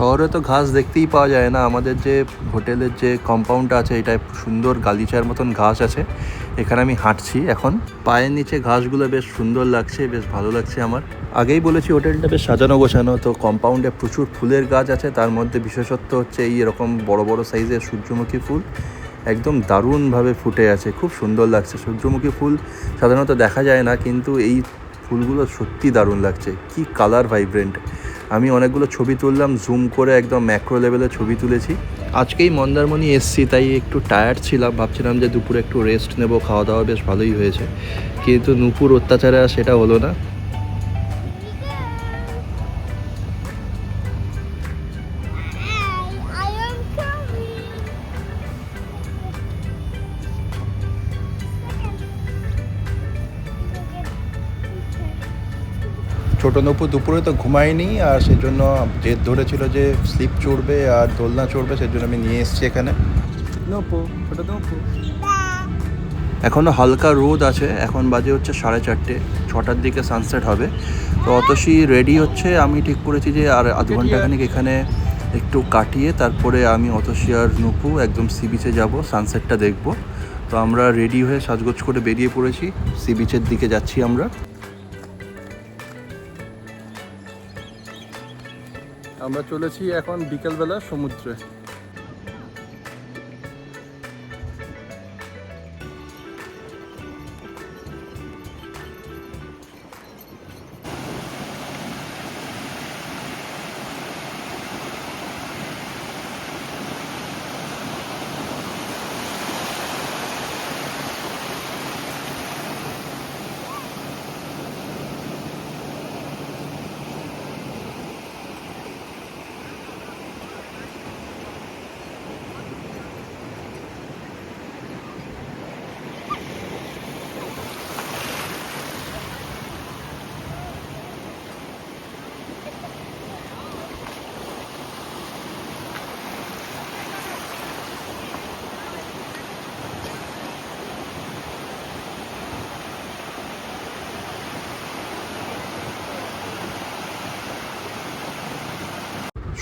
শহরে তো ঘাস দেখতেই পাওয়া যায় না। আমাদের যে হোটেলের যে কম্পাউন্ড আছে এটায় সুন্দর গালিচার মতন ঘাস আছে। এখানে আমি হাঁটছি এখন। পায়ের নিচে ঘাসগুলো বেশ সুন্দর লাগছে, বেশ ভালো লাগছে আমার। আগেই বলেছি, হোটেলটা বেশ সাজানো গোছানো। তো কম্পাউন্ডে প্রচুর ফুলের গাছ আছে। তার মধ্যে বিশেষত্ব হচ্ছে এই এরকম বড় বড় সাইজের সূর্যমুখী ফুল একদম দারুণভাবে ফুটে আছে। খুব সুন্দর লাগছে। সূর্যমুখী ফুল সাধারণত দেখা যায় না, কিন্তু এই ফুলগুলো সত্যি দারুণ লাগছে। কি কালার ভাইব্রেন্ট আমি অনেকগুলো ছবি তুললাম জুম করে একদম ম্যাক্রো লেভেলে ছবি তুলেছি। আজকেই মন্দারমণি এসছি, তাই একটু টায়ার্ড ছিলাম, ভাবছিলাম যে দুপুরে একটু রেস্ট নেব, খাওয়া দাওয়া বেশ ভালোই হয়েছে। কিন্তু নুপুর অত্যাচারে সেটা হলো না। ছোট নপুর দুপুরে তো ঘুমায়নি আর সেজন্য জেদ ধরেছিল যে স্লিপ চড়বে আর দোলনা চড়বে সেজন্য আমি নিয়ে এসেছি এখানে। নপু ছোট নপু। এখনও হালকা রোদ আছে এখন বাজে হচ্ছে সাড়ে চারটে ছটার দিকে সানসেট হবে। তো অতসী রেডি হচ্ছে আমি ঠিক করেছি যে আর আধ ঘন্টাখানিক এখানে একটু কাটিয়ে তারপরে আমি অতসী আর নুপু একদম সি বিচে যাব সানসেটটা দেখব। তো আমরা রেডি হয়ে সাজগোজ করে বেরিয়ে পড়েছি সি বিচের দিকে যাচ্ছি আমরা। আমরা চলেছি এখন বিকেলবেলা সমুদ্রে।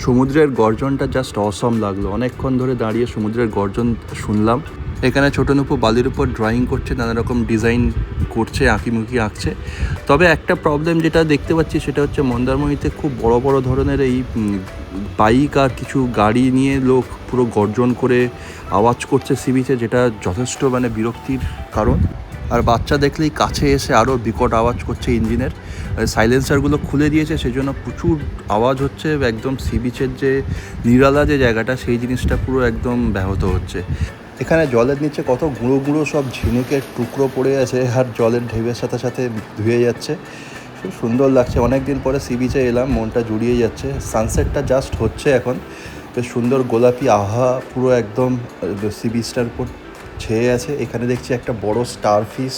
সমুদ্রের গর্জনটা জাস্ট অসম লাগল। অনেকক্ষণ ধরে দাঁড়িয়ে সমুদ্রের গর্জন শুনলাম। এখানে ছোটো নুপু বালির উপর ড্রয়িং করছে, নানা রকম ডিজাইন করছে, আঁকিমুখি আঁকছে। তবে একটা প্রবলেম যেটা দেখতে পাচ্ছি, সেটা হচ্ছে মন্দারমণিতে খুব বড় বড় ধরনের এই বাইক আর কিছু গাড়ি নিয়ে লোক পুরো গর্জন করে আওয়াজ করছে সি বিচে যেটা যথেষ্ট মানে বিরক্তির কারণ। আর বাচ্চা দেখলেই কাছে এসে আরও বিকট আওয়াজ করছে ইঞ্জিনের। সাইলেন্সারগুলো খুলে দিয়েছে সেই জন্য প্রচুর আওয়াজ হচ্ছে, একদম সি বিচের যে নিরালা যে জায়গাটা, সেই জিনিসটা পুরো একদম ব্যাহত হচ্ছে। এখানে জলের নিচে কত গুঁড়ো গুঁড়ো সব ঝিনুকের টুকরো পড়ে আছে, আর জলের ঢেউয়ের সাথে সাথে ধুয়ে যাচ্ছে। খুব সুন্দর লাগছে। অনেক দিন পরে সি বিচে এলাম, মনটা জুড়িয়ে যাচ্ছে। সানসেটটা জাস্ট হচ্ছে এখন। বেশ সুন্দর গোলাপি আহা, পুরো একদম সি বিচটার উপর ছেয়ে আছে। এখানে দেখছি একটা বড় স্টার ফিশ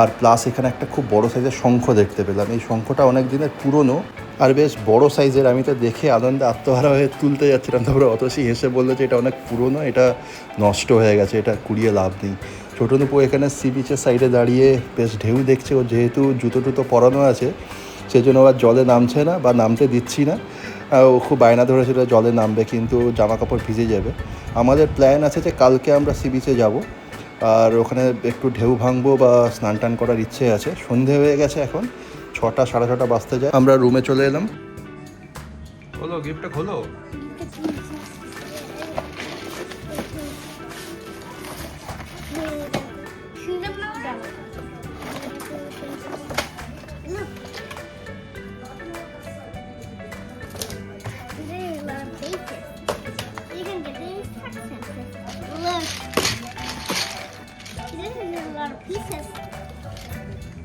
আর প্লাস এখানে একটা খুব বড় সাইজের শঙ্খ দেখতে পেলাম। এই শঙ্খটা অনেক দিনের পুরনো, আর বেশ বড় সাইজের আমি তো দেখে আনন্দে আত্মহারা হয়ে তুলতে যাচ্ছিলাম। তারপরে অতসী হেসে বলল যে, এটা অনেক পুরনো, এটা নষ্ট হয়ে গেছে, এটা কুড়িয়ে লাভ নেই। ছোটো নুপু এখানে সি বিচের সাইডে দাঁড়িয়ে বেশ ঢেউ দেখছে। ও যেহেতু জুতো টুতো পরানো আছে, সেজন্য আবার জলে নামছে না বা নামতে দিচ্ছি না। ও খুব বায়না ধরেছিল, জলে নামবে কিন্তু জামা কাপড় ভিজে যাবে। আমাদের প্ল্যান আছে যে কালকে আমরা সি বিচে যাব, আর ওখানে একটু ঢেউ ভাঙবো বা স্নান টান করার ইচ্ছে আছে। সন্ধে হয়ে গেছে এখন, ছটা, সাড়ে ছটা বাজতে যায়। আমরা রুমে চলে এলাম। হলো গিফটটা খোলো।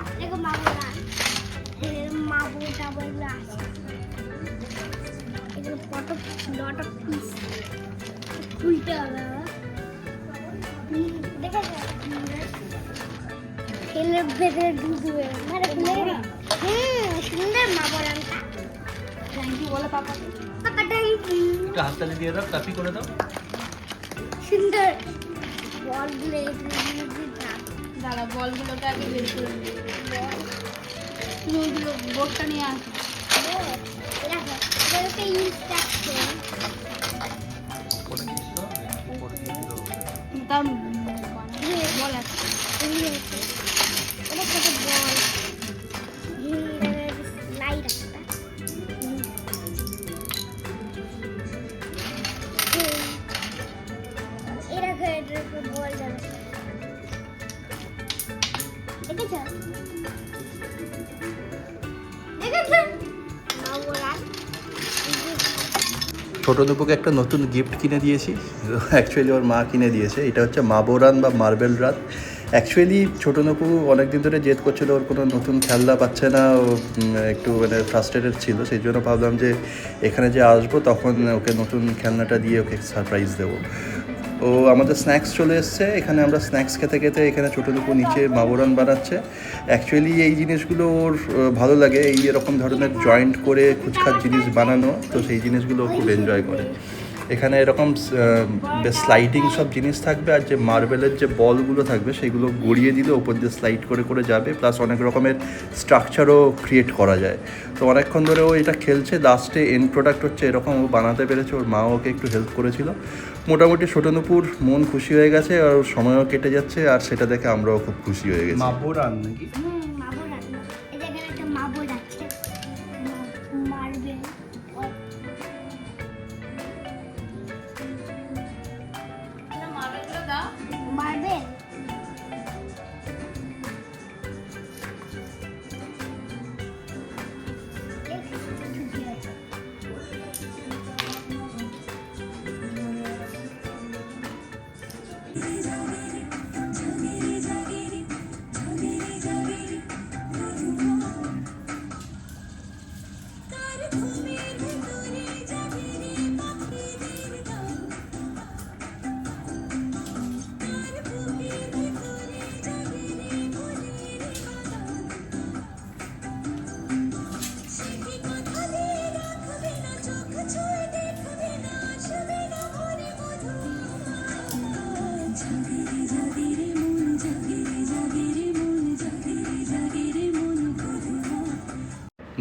At marble line. There's marble double glass. It's a lot of, lot of খুলতে হবে দেখা ভেতরে মানে খুলে হুম সুন্দর মা বলামটা থ্যাংক ইউ বলো পাপা। পাপা থ্যাংক ইউ একটা হাততালি দিয়ে দাও কাপি করে দাও। সুন্দর। বলগুলো এগুলো দাঁড়া বলগুলোকে আগে বের করে বোর্ডটা নিয়ে আস। তার বল আছে এটা ছোট বল। ছোট দুপুকে একটা নতুন গিফট কিনে দিয়েছি। অ্যাকচুয়ালি ওর মা কিনে দিয়েছে। এটা হচ্ছে মাবোরান বা মার্বেল রাত। অ্যাকচুয়ালি ছোটো নপু অনেকদিন ধরে জেদ করছিল, ওর কোনো নতুন খেলনা পাচ্ছে না। ও একটু মানে ফ্রাস্ট্রেটেড ছিল। সেই জন্য ভাবলাম যে এখানে যে আসব, তখন ওকে নতুন খেলনাটা দিয়ে ওকে সারপ্রাইজ দেবো। ও আমাদের স্ন্যাক্স চলে এসছে। এখানে আমরা স্ন্যাক্স খেতে খেতে এখানে ছোটো দুপুর নিচে মাবরান বানাচ্ছে। অ্যাকচুয়ালি এই জিনিসগুলো ওর ভালো লাগে। এই এরকম ধরনের জয়েন্ট করে খুচখাচ জিনিস বানানো, তো সেই জিনিসগুলো খুব এনজয় করে। এখানে এরকম বেশ স্লাইডিং সব জিনিস থাকবে আর যে মার্বেলের যে বলগুলো থাকবে সেগুলো গড়িয়ে দিলে ওপর দিয়ে স্লাইড করে করে যাবে প্লাস অনেক রকমের স্ট্রাকচারও ক্রিয়েট করা যায়। তো অনেকক্ষণ ধরে ও এটা খেলছে লাস্টে এন্ড প্রোডাক্ট হচ্ছে এরকম ও বানাতে পেরেছে ওর মা ওকে একটু হেল্প করেছিল। মোটামুটি ছোটনুপুর মন খুশি হয়ে গেছে আর ওর সময়ও কেটে যাচ্ছে আর সেটা দেখে আমরাও খুব খুশি হয়ে গেছি। নাকি?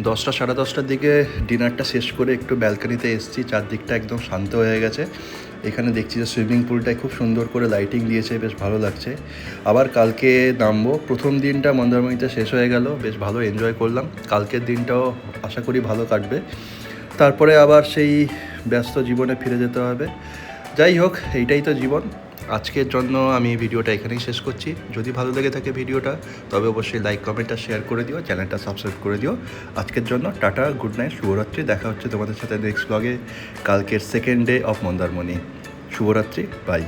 দশটা সাড়ে দশটার দিকে ডিনারটা শেষ করে একটু ব্যালকনিতে এসেছি। চারদিকটা একদম শান্ত হয়ে গেছে। এখানে দেখছি যে সুইমিং পুলটায় খুব সুন্দর করে লাইটিং দিয়েছে, বেশ ভালো লাগছে। আবার কালকে নামবো। প্রথম দিনটা মন্দারমণিতে শেষ হয়ে গেল, বেশ ভালো এনজয় করলাম। কালকের দিনটাও আশা করি ভালো কাটবে। তারপরে আবার সেই ব্যস্ত জীবনে ফিরে যেতে হবে। যাই হোক, এইটাই তো জীবন। আজকের জন্য আমি ভিডিওটা এখানেই শেষ করছি। যদি ভালো লেগে থাকে ভিডিওটা, তবে অবশ্যই লাইক কমেন্ট আর শেয়ার করে দিও, চ্যানেলটা সাবস্ক্রাইব করে দিও। আজকের জন্য টাটা গুড নাইট শুভরাত্রি। দেখা হচ্ছে তোমাদের সাথে নেক্সট ব্লগে কালকের সেকেন্ড ডে অফ মন্দারমণি। শুভরাত্রি বাই